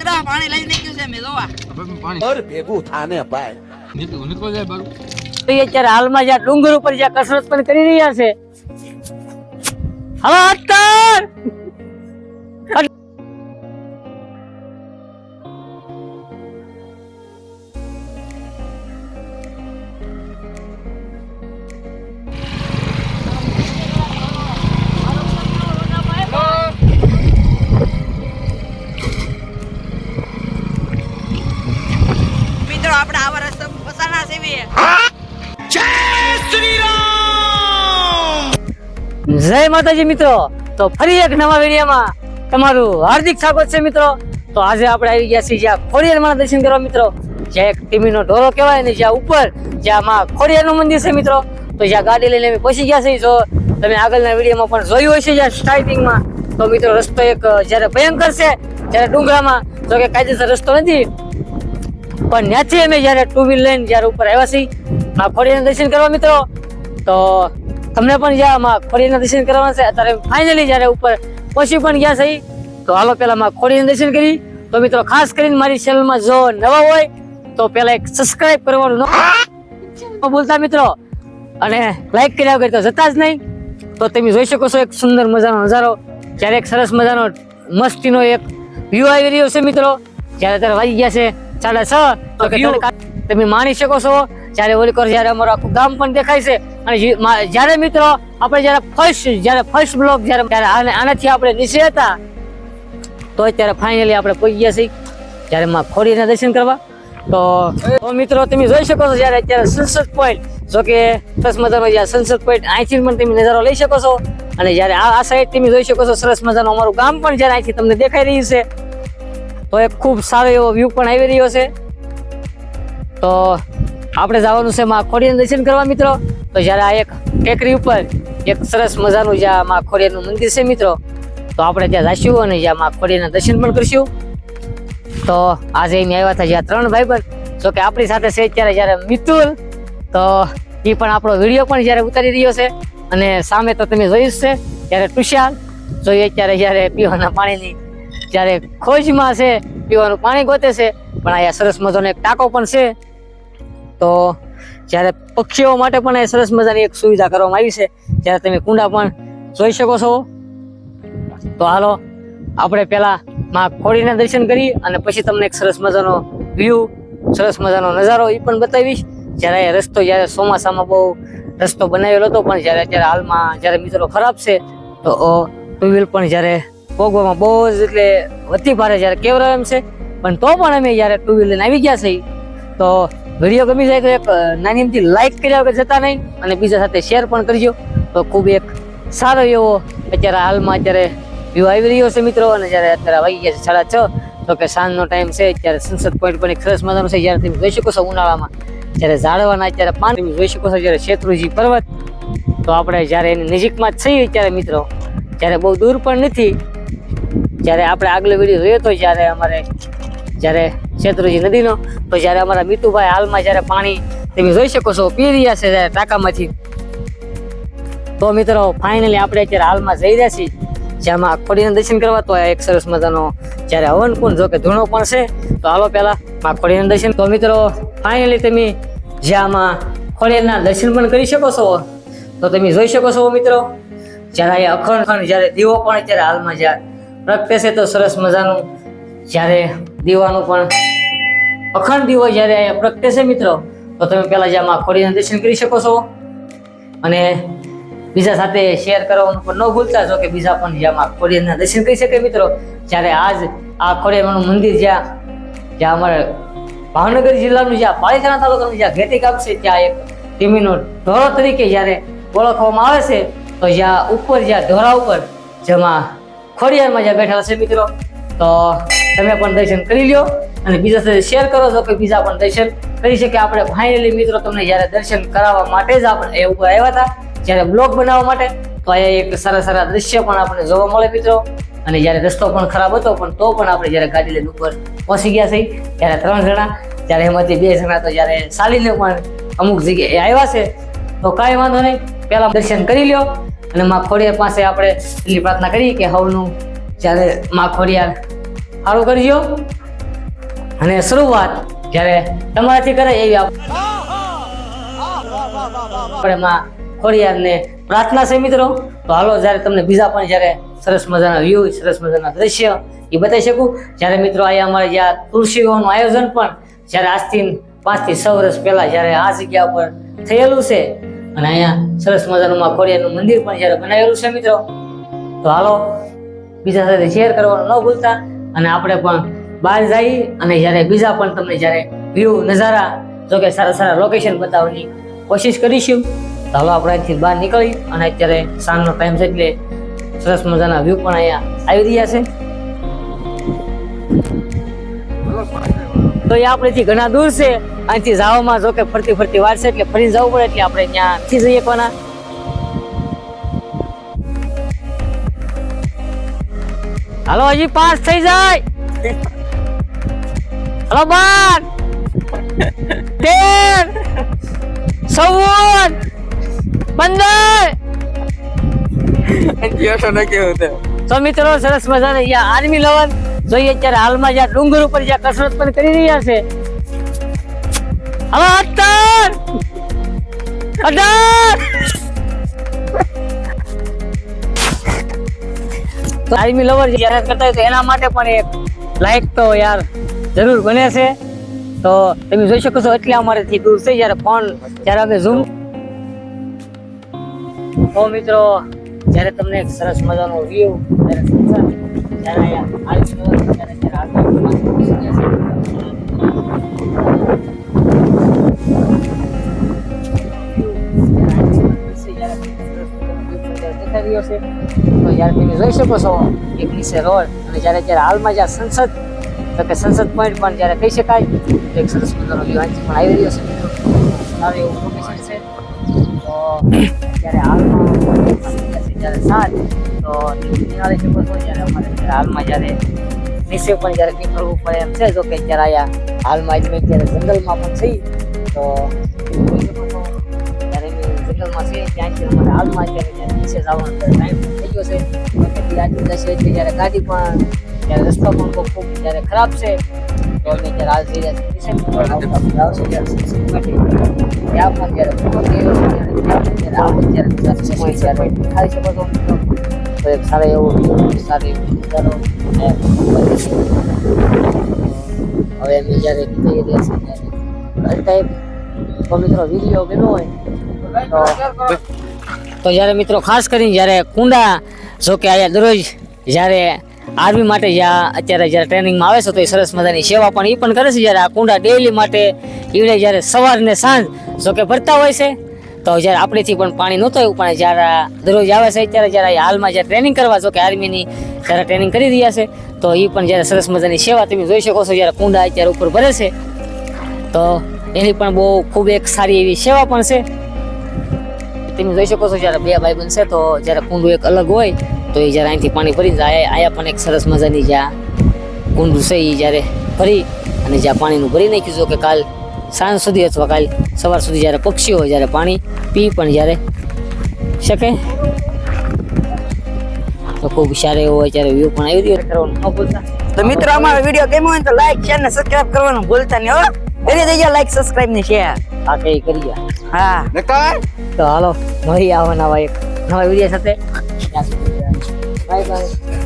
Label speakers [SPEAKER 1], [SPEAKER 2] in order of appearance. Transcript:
[SPEAKER 1] પાણી લઈ નાખ્યું છે મેં જોવા
[SPEAKER 2] પાણી
[SPEAKER 3] ભેગું થાને ભાઈ.
[SPEAKER 2] નીકળ નીકળો જાય બારું.
[SPEAKER 4] તો અત્યારે હાલમાં જ્યાં ડુંગર ઉપર જ્યાં કસરત પણ કરી રહ્યા છે. હવે અત્તર જય માતાજી મિત્રો. તો ફરી એક નવા વિડીયોમાં તમારું હાર્દિક સ્વાગત છે મિત્રો. તો આજે આપણે આવી ગયા છીએ જ્યાં ખોડિયારમાં દર્શન કરવા મિત્રો. જ્યાં એક ટીમીનો ઢોરો કહેવાય ને જ્યાં ઉપર જ્યાં માં ખોડિયારનું મંદિર છે મિત્રો. તો જ્યાં ગાડી લઈને અમે પહોંચી ગયા છીએ. જો તમે આગળના વિડીયોમાં પણ જોયું હશે જ્યાં સ્ટાર્ટિંગમાં તો મિત્રો, રસ્તો એક જ્યારે ભયંકર છે જ્યારે ડુંગરામાં. જો કે કાયદેસર રસ્તો નથી. પણ ત્યાંથી અમે જ્યારે ટુ વ્હીલ લઈને જ્યારે ઉપર આવ્યા છીએ માં ખોડિયાના દર્શન કરવા મિત્રો, તો તમને પણ જ્યાં મા ખોડિયાના દર્શન કરવાના છે, અત્યારે ફાઇનલી જ્યારે ઉપર પહોંચી પણ ગયા છે તો હાલો પેલા મા ખોડિયાના દર્શન કરી તો મિત્રો, ખાસ કરીને મારી ચેનલમાં જો નવા હોય, તો પેલા એક સબસ્ક્રાઇબ કરવાનું ન ભૂલતા મિત્રો, અને લાઈક કર્યા વગર તો જતા જ નહીં. તો તમે જોઈ શકો છો, એક સુંદર મજાનો નજારો. જ્યારે એક સરસ મજાનો, મસ્તીનો એક વ્યૂ આવી રહ્યો છે મિત્રો. જ્યારે અત્યારે વાગી ગયા છે સાડા છે? તો કે તમે માણી શકો છો? જ્યારે ઓલી કરો જ્યારે અમારું આખું ગામ પણ દેખાય છે. અને જ્યારે મિત્રો આપણે જ્યારે ફર્સ્ટ જ્યારે ફર્સ્ટ બ્લોક જ્યારે આનાથી આપણે નીચે હતા તો અત્યારે ફાઇનલી આપણે પહોંચી ગયા છીએ. જ્યારે માં ખોડીના દર્શન કરવા. તો મિત્રો તમે જોઈ શકો છો જ્યારે અત્યારે સનસેટ પોઈન્ટ જો કે સરસ મજાનો જ્યાં સનસેટ પોઈન્ટ અહીંથી પણ તમે નજારો લઈ શકો છો. અને જ્યારે આ આ સાઈડ તમે જોઈ શકો છો સરસ મજાનું અમારું ગામ પણ જ્યારે અહીંથી તમને દેખાઈ રહ્યું છે. તો એક ખૂબ સારો એવો વ્યૂ પણ આવી રહ્યો છે. તો આપણે જવાનું છે માં ખોડિયાનું દર્શન કરવા મિત્રો. તો જ્યારે આ એક ટેકરી ઉપર એક સરસ મજાનું જ્યાં માં ખોડિયાનું મંદિર છે મિત્રો, તો આપણે ત્યાં જઈશું અને જ્યાં માં ખોડિયાના દર્શન પણ કરશું. તો આજે અહીં આવ્યા હતા જ્યાં ત્રણ ભાઈબંધ જો કે આપણી સાથે છે અત્યારે જ્યારે મિતુલ, તો એ પણ આપણો વીડિયો પણ જ્યારે ઉતારી રહ્યો છે. અને સામે તો તમે જોયું છે, ત્યારે તુષાર જોઈએ અત્યારે જ્યારે પીવાના પાણીની જ્યારે ખોજમાં છે, પીવાનું પાણી ગોતે છે, પણ અહીંયા સરસ મજાનો એક ટાંકો પણ છે. તો જ્યારે પક્ષીઓ માટે પણ એ સરસ મજાની એક સુવિધા કરવામાં આવી છે. જ્યારે તમે કુંડા પણ જોઈ શકો છો. તો હાલો, આપણે પહેલા માં ખોડીના દર્શન કરી અને પછી તમને એક સરસ મજાનો વ્યૂ સરસ મજાનો નજારો એ પણ બતાવીશ. જ્યારે રસ્તો, જ્યારે ચોમાસામાં બહુ રસ્તો બનાવેલો હતો, પણ જ્યારે અત્યારે હાલમાં જ્યારે મિત્રો ખરાબ છે, તો ટુ વ્હીલ પણ જ્યારે ભોગવામાં બહુ જ એટલે અતિ ભારે જ્યારે કેવરો એમ છે. પણ તો પણ અમે જ્યારે ટુ વ્હીલ આવી ગયા છીએ, તો વીડિયો ગમી જાય તો એક નાની એમથી લાઈક કર્યા વગર જતા નહીં અને બીજા સાથે શેર પણ કરજો. તો ખૂબ એક સારો એવો અત્યારે હાલમાં અત્યારે વ્યૂ આવી રહ્યો છે મિત્રો. અને જ્યારે અત્યારે વાગી ગયા છે સાડા છ, તો કે સાંજનો ટાઈમ છે, ત્યારે સંસદ પોઈન્ટ પણ એક સરસ મજાનો છે. જ્યારે તમે જોઈ શકો છો ઉનાળામાં, જ્યારે ઝાડવાના અત્યારે પાન તમે જોઈ શકો છો, જ્યારે શેત્રુજી પર્વત, તો આપણે જ્યારે એની નજીકમાં જ છીએ ત્યારે મિત્રો જ્યારે બહુ દૂર પણ નથી. જ્યારે આપણે આગલો વીડિયો જોયો હતો જ્યારે અમારે જ્યારે શેત્રુજી નદીનો, તો જ્યારે અમારા મીતુભાઈ હાલમાં જ્યારે પાણી તમે જોઈ શકો છો, પી રહ્યા છે જ્યારે ટાંકામાંથી. તો મિત્રો ફાઇનલી આપણે અત્યારે હાલમાં જઈ રહ્યા છીએ જેમાં ખોડીના દર્શન કરવા, તો એક સરસ મજાનો જ્યારે હવન કુંડ, જો કે ધૂણો પણ છે, તો હાલો પહેલાં માં ખોડીના દર્શન. તો મિત્રો ફાઇનલી તમે જ્યાંમાં ખોડીના દર્શન પણ કરી શકો છો, તો તમે જોઈ શકો છો મિત્રો, જ્યારે અહીંયા અખંડ જ્યારે દીવો પણ અત્યારે હાલમાં જ્યાં પ્રગટે છે તો સરસ મજાનું. જ્યારે દીવાનું પણ અખંડ દીવો જ્યારે અહીંયા પ્રગટે છે મિત્રો, તો તમે પહેલા જ્યાં ખોડીના દર્શન કરી શકો છો. અને બીજા સાથે શેર કરવાનું પણ ન ભૂલતા છો કે બીજા પણ જ્યાં ખોડીના દર્શન કરી શકે મિત્રો. જ્યારે આજ આ ખોડિયારનું મંદિર જ્યાં જ્યાં અમારે ભાવનગર જિલ્લાનું જ્યાં પાલિતાણા તાલુકાનું જ્યાં ઘેટી ગામ છે, ત્યાં એક ટીમીનો ઢોરો તરીકે જ્યારે ઓળખવામાં આવે છે, તો જ્યાં ઉપર જ્યાં ઢોરા ઉપર, જેમાં ખોડિયારમાં જ્યાં બેઠેલા છે મિત્રો, તો તમે પણ દર્શન કરી લ્યો અને બીજા સાથે શેર કરો તો કે બીજા પણ દર્શન કરી શકે. આપણે ફાઇનલી મિત્રો તમને જ્યારે દર્શન કરાવવા માટે જ આપણે એ ઉપર આવ્યા હતા, જ્યારે બ્લોગ બનાવવા માટે, તો અહીંયા એક સારા સારા દ્રશ્ય પણ આપણને જોવા મળે મિત્રો. અને જ્યારે રસ્તો પણ ખરાબ હતો, પણ તો પણ આપણે જ્યારે ગાડી લઈને ઉપર પહોંચી ગયા છે ત્યારે ત્રણ જણા ત્યારે એમાંથી બે જણા તો જ્યારે ચાલીને પણ અમુક જગ્યાએ આવ્યા છે, તો કાંઈ વાંધો નહીં. પહેલાં દર્શન કરી લ્યો અને મા ખોડિયાર પાસે આપણે એટલી પ્રાર્થના કરી કે હવનું જ્યારે મા ખોડિયાર સારું કરજો. અને શરૂઆત જ્યારે તમારાથી કરે એવી આપ- આપણે માં ખોડિયારને પ્રાર્થના છે મિત્રો. તો હાલો, જ્યારે તમને બીજા પણ જ્યારે સરસ મજાના વ્યૂ સરસ મજાના દ્રશ્ય એ બતાવી શકું. જ્યારે મિત્રો અહીંયા અમારે જ્યાં તુલસી વિવાહનું આયોજન પણ જ્યારે આજથી પાંચથી છ વર્ષ પહેલાં જ્યારે આ જગ્યા પર થયેલું છે અને અહીંયા સરસ મજાનું માં ખોડિયારનું મંદિર પણ જ્યારે બનાવેલું છે મિત્રો, તો હાલો બીજા સાથે શેર કરવાનું ન ભૂલતા અને આપણે પણ બહાર જઈ અને જ્યારે બીજા પણ તમને જ્યારે વ્યૂ નજારા, જો કે સારા સારા લોકેશન બતાવવાની કોશિશ કરીશું, તો હાલો આપણે અહીંથી બહાર નીકળી અને અત્યારે સાંજનો ટાઈમ છે એટલે સરસ મજાના વ્યૂ પણ અહીંયા આવી રહ્યા છે. તો એ આપણેથી ઘણા દૂર છે. અહીંથી જવામાં જો કે ફરતી ફરતી વાર છે એટલે ફરી જવું પડે એટલે આપણે ત્યાં નથી જઈએ કોના. હાલો હજી પાસ થઈ જાય. હાલો બાર. તેર. ચૌદ પંદર. તો મિત્રો સરસ મજાને જ્યાં આર્મી લેવલ જોઈએ અત્યારે હાલમાં જ્યાં ડુંગર ઉપર જ્યાં કસરત પણ કરી રહ્યા છે. આર્મી લવર જ્યારે કરતા હોય તો એના માટે પણ એક લાઈક તો યાર જરૂર બને છે. તો તમે જોઈ શકો છો એટલે અમારેથી દૂર છે. જ્યારે ફોન જ્યારે અમે ઝૂમ તો મિત્રો, જ્યારે તમને એક સરસ મજાનો વ્યૂ રહ્યો છે તો જ્યારે તમે જોઈ શકો છો એક નીચે રોડ અને જ્યારે જ્યારે હાલમાં જ્યાં સંસદ તો કે સંસદ પોઈન્ટ પણ જ્યારે કહી શકાય તો એક સરસ મજાનો વ્યૂ પણ આવી રહ્યો છે મિત્રો સારું એવું લોકેશન છે તો જ્યારે હાલમાં સાત તો છો જ્યારે જ્યારે હાલમાં જ્યારે નીચે પણ જ્યારે નીકળવું પડે એમ છે, જો કે જ્યારે અહીંયા હાલમાં જ મેં જ્યારે જંગલમાં પણ થઈ તો જ્યારે જંગલમાં છે હાલમાં જ્યારે નીચે જવાનો ટાઈમ થઈ ગયો છે. કેટલી એટલે જ્યારે ગાડી પણ ત્યારે રસ્તો પણ ખૂબ જ્યારે ખરાબ છે, તો અમે ત્યારે હાલ થઈ રહ્યા છે ત્યાં પણ જ્યારે ખાલી જ્યારે ત્યારે તો એક સારો એવો સારો છે. હવે એમની જ્યારે થઈ રહ્યા છે ત્યારે ટાઈપ તો મિત્રો વીડિયો ગમ્યો હોય, તો જ્યારે મિત્રો ખાસ કરીને જ્યારે કુંડા, જો કે અહીંયા દરરોજ જ્યારે આર્મી માટે જ્યાં અત્યારે જ્યારે ટ્રેનિંગમાં આવે છે, તો એ સરસ મજાની સેવા પણ એ પણ કરે છે, જ્યારે આ કુંડા ડેલી માટે એવડે જ્યારે સવાર ને સાંજ, જો કે ભરતા હોય છે તો જ્યારે આપણેથી પણ પાણી નહોતું એવું પણ જ્યારે દરરોજ આવે છે, ત્યારે જ્યારે હાલમાં જ્યારે ટ્રેનિંગ કરવા છો કે આર્મીની જ્યારે ટ્રેનિંગ કરી રહ્યા છે, તો એ પણ જ્યારે સરસ મજાની સેવા તમે જોઈ શકો છો, જ્યારે કુંડા અત્યારે ઉપર ભરે છે, તો એની પણ બહુ ખૂબ એક સારી એવી સેવા પણ છે. તમે જોઈ શકો છો, જ્યારે બે ભાઈ બનશે તો જ્યારે કુંડું એક અલગ હોય, તો એ જ્યારે અહીંથી પાણી ભરી જાય, આયા પણ એક સરસ મજાની જ્યાં કુંડું છે એ જ્યારે ભરી અને જ્યાં પાણીનું ભરી નાખ્યું છે કે કાલ સાંજ સુધી અથવા કાલ સવાર સુધી જ્યારે પક્ષીઓ જ્યારે પાણી પી પણ જ્યારે શકે. તો ખૂબ સારો એવો ત્યારે વ્યૂ પણ આવી રહ્યો કરવાનું ન ભૂલતા.
[SPEAKER 1] તો મિત્રો અમારો વીડિયો ગમ્યો હોય તો લાઈક શેર ને સબસ્ક્રાઇબ કરવાનું ભૂલતા નહીં હો. કરી દેજો લાઈક સબસ્ક્રાઇબ ને શેર
[SPEAKER 4] આ કઈ કરીએ
[SPEAKER 1] હા.
[SPEAKER 4] તો હાલો મળી આવો નવા એક નવા વીડિયો સાથે. Bye bye